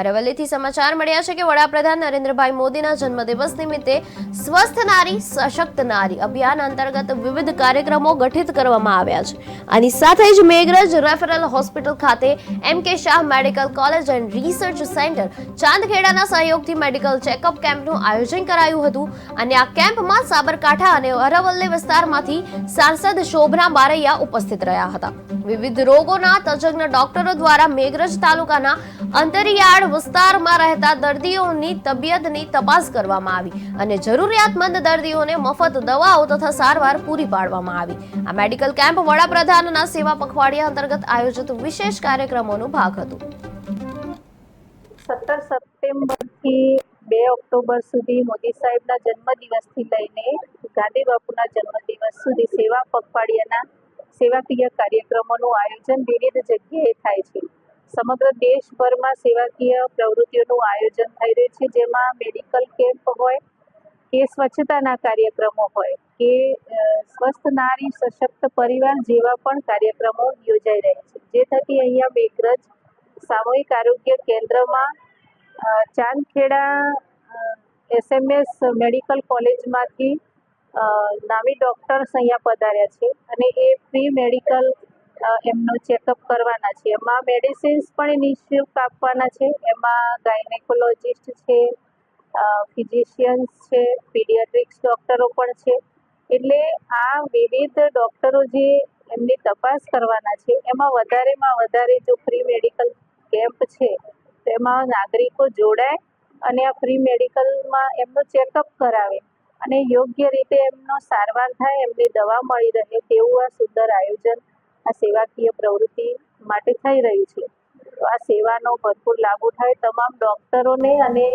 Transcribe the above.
અરવલ્લીથી સમાચાર મળ્યા છે કે વડાપ્રધાન નરેન્દ્રભાઈ મોદીના જન્મદિવસ નિમિત્તે સ્વસ્થ નારી, સશક્ત નારી અભિયાન અંતર્ગત વિવિધ કાર્યક્રમો ગઠિત કરવામાં આવ્યા છે. આની સાથે જ મેઘરજ રેફરલ હોસ્પિટલ ખાતે M K Shah medical college and research centre ચાંદખેડાના સહયોગથી મેડિકલ ચેકઅપ કેમ્પનું આયોજન કરાયું હતું. અને આ કેમ્પમાં સાબરકાંઠા અને અરવલ્લી વિસ્તારમાંથી સાંસદ શોભના બારૈયા ઉપસ્થિત રહ્યા હતા. વિવિધ રોગોના તજજ્ઞ ડોક્ટરો દ્વારા મેઘરજ તાલુકાના અંતરિયાળ વિસ્તારમાં રહેતા દર્દીઓની તબિયતની તપાસ કરવામાં આવી અને જરૂરિયાતમંદ દર્દીઓને મફત દવાઓ તથા સારવાર પૂરી પાડવામાં આવી. આ મેડિકલ કેમ્પ વડાપ્રધાનના સેવા પખવાડિયા અંતર્ગત આયોજિત વિશેષ કાર્યક્રમોનો ભાગ હતું. સત્તર સપ્ટેમ્બરથી બે ઓક્ટોબર સુધી મોદી સાહેબના જન્મદિવસથી લઈને ગાંધી બાપુના જન્મદિવસ સુધી સેવા પખવાડિયાના સેવાકીય કાર્યક્રમોનું આયોજન વિવિધ જગ્યાએ થાય છે. સમગ્ર દેશભરમાં સેવાકીય પ્રવૃત્તિઓનું આયોજન થઈ રહ્યું છે, જેમાં મેડિકલ કેમ્પ હોય કે સ્વચ્છતાના કાર્યક્રમો હોય કે સ્વસ્થ નારી સશક્ત પરિવાર જેવા પણ કાર્યક્રમો યોજાઈ રહ્યા છે. જે થકી અહીંયા મેઘરજ સામૂહિક આરોગ્ય કેન્દ્રમાં ચાંદખેડા એસએમએસ મેડિકલ કોલેજમાંથી નામી ડૉક્ટર્સ અહીંયા પધાર્યા છે અને એ ફ્રી મેડિકલ એમનો ચેકઅપ કરવાના છે. એમાં મેડિસિન્સ પણ નિઃશુલ્ક આપવાના છે. એમાં ગાયનેકોલોજિસ્ટ છે ફિઝિશિયન્સ છે પીડિયાટ્રિક્સ ડૉક્ટરો પણ છે. એટલે આ વિવિધ ડૉક્ટરો જે એમની તપાસ કરવાના છે, એમાં વધારેમાં વધારે જો ફ્રી મેડિકલ કેમ્પ છે તેમાં નાગરિકો જોડાય અને આ ફ્રી મેડિકલમાં એમનું ચેકઅપ કરાવે. અને યોગ્ય રીતે એમનો સારવાર થાય, એમની દવા મળી રહે, તેવું આ સુંદર આયોજન આ સેવાકીય પ્રવૃત્તિ માટે થઈ રહ્યું છે. આ સેવાનો ભરપૂર લાભ ઉઠાવે તમામ ડૉક્ટરોને અને